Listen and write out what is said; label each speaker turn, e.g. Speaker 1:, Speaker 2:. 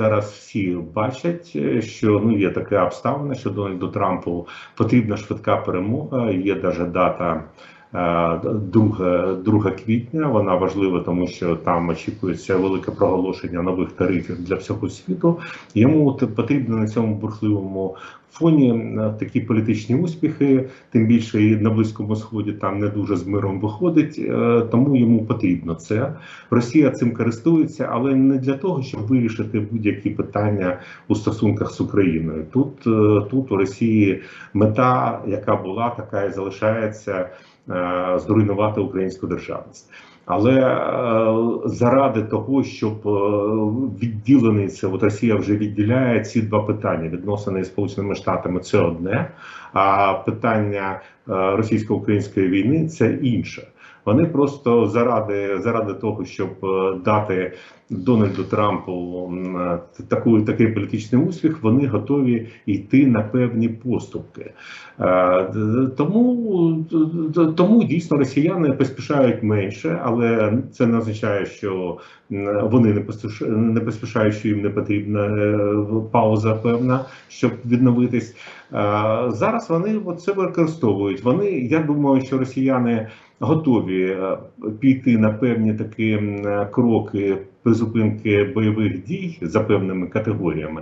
Speaker 1: Зараз всі бачать, е, що ну є така обставина, що Дональду Трампу потрібна швидка перемога. Є навіть дата. 2, 2 квітня вона важлива, тому що там очікується велике проголошення нових тарифів для всього світу. Йому потрібно на цьому бурхливому фоні е, такі політичні успіхи, тим більше і на близькому сході там не дуже з миром виходить, е, тому йому потрібно це. Росія цим користується, але не для того, щоб вирішити будь-які питання у стосунках з Україною. Тут, е, тут у Росії мета, яка була, така і залишається зруйнувати українську державність. Але е, заради того, щоб е, відділений це, от Росія вже відділяє ці два питання: відносини з Сполученими Штатами це одне, а питання е, російсько-української війни це інше. Вони просто заради заради того, щоб е, дати Дональду Трампу е, таку такий політичний успіх, вони готові йти на певні поступки. Е, Тому тому дійсно росіяни поспішають менше, але це не означає, що вони не поспіш- не поспішають, що їм не потрібна пауза певна, щоб відновитись. Е, Зараз вони от це використовують. Вони я думаю, що росіяни готові е, піти на певні такі кроки призупинки бойових дій за певними категоріями.